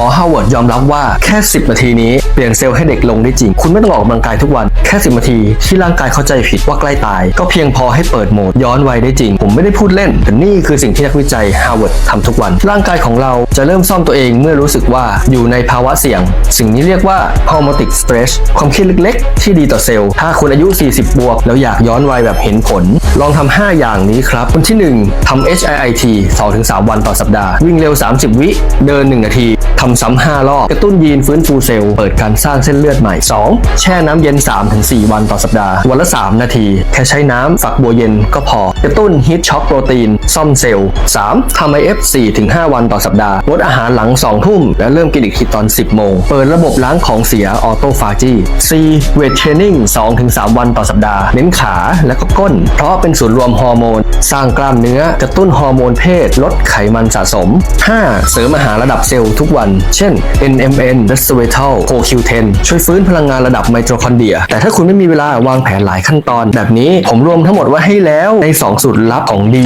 มอฮาวเวิร์ดยอมรับว่าแค่ 10 นาทีนี้เปลี่ยนเซลล์ให้เด็กลงได้จริง คุณไม่ต้องออกกำลังกายทุกวัน แค่ 10 นาทีที่ร่างกายเข้าใจผิดว่าใกล้ตาย ก็เพียงพอให้เปิดโหมดย้อนวัยได้จริง ผมไม่ได้พูดเล่น แต่นี่คือสิ่งที่นักวิจัยฮาร์วาร์ดทำทุกวัน ร่างกายของเราจะเริ่มซ่อมตัวเองเมื่อรู้สึกว่าอยู่ในภาวะเสี่ยง สิ่งนี้เรียกว่า hormetic stress ความคิดเล็กๆ ที่ดีต่อเซลล์ ถ้าคุณอายุ 40 บวก แล้วอยากย้อนวัยแบบเห็นผล ลองทำ5อย่างนี้ครับคนที่ 1ทำ HIIT 2-3 วันต่อสัปดาห์ วิ่งเร็ว 30 วิ เดิน 1 นาทีทำซ้ำ5รอบ กระตุ้นยีนฟื้นฟูเซลล์ เปิดการสร้างเส้นเลือดใหม่ 2. แช่น้ำเย็น 3-4 วันต่อสัปดาห์ วันละ 3 นาที แค่ใช้น้ำฝักบัวเย็นก็พอ กระตุ้นฮีทช็อคโปรตีน ซ่อมเซลล์ 3. ทำ IF 4-5 วันต่อสัปดาห์ ลดอาหารหลัง 2 ทุ่ม และเริ่มกินอีกทีตอน 10 โมง เปิดระบบล้างของเสียออโตฟาจี 4. เวทเทรนนิ่ง2-3 วันต่อสัปดาห์ เน้นขาและก็ก้น เพราะเป็นศูนย์รวมฮอร์โมน สร้างกล้ามเนื้อกระตุ้นฮอร์โมนเพศ ลดไขมันสะสม 5. เสริมอาหารระดับเซลล์ทุกวันเช่น NMN Resveratrol CoQ10 ช่วยฟื้นพลังงานระดับไมโทคอนเดรีย แต่ถ้าคุณไม่มีเวลาวางแผนหลายขั้นตอนแบบนี้ผมรวมทั้งหมดไว้ให้แล้วใน 2 สูตรลับของ D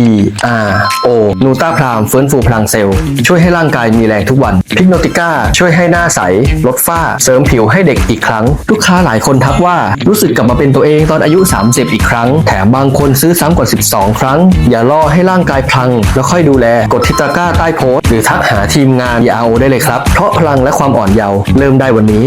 R O นูตาพรามฟื้นฟูพลังเซลล์ ช่วยให้ร่างกายมีแรงทุกวันพิกโนติก้าช่วยให้หน้าใส ลดฝ้า เสริมผิวให้เด็กอีกครั้ง ลูกค้าหลายคนทักว่ารู้สึกกลับมาเป็นตัวเองตอนอายุ 30 อีกครั้ง แถมบางคนซื้อซ้ำกว่า 12 ครั้ง อย่ารอให้ร่างกายพลัง แล้วค่อยดูแล กดที่ตะก้าใต้โพสต์หรือทักหาทีมงาน YAO ได้เลยครับเพราะพลังและความอ่อนเยาว์เริ่มได้วันนี้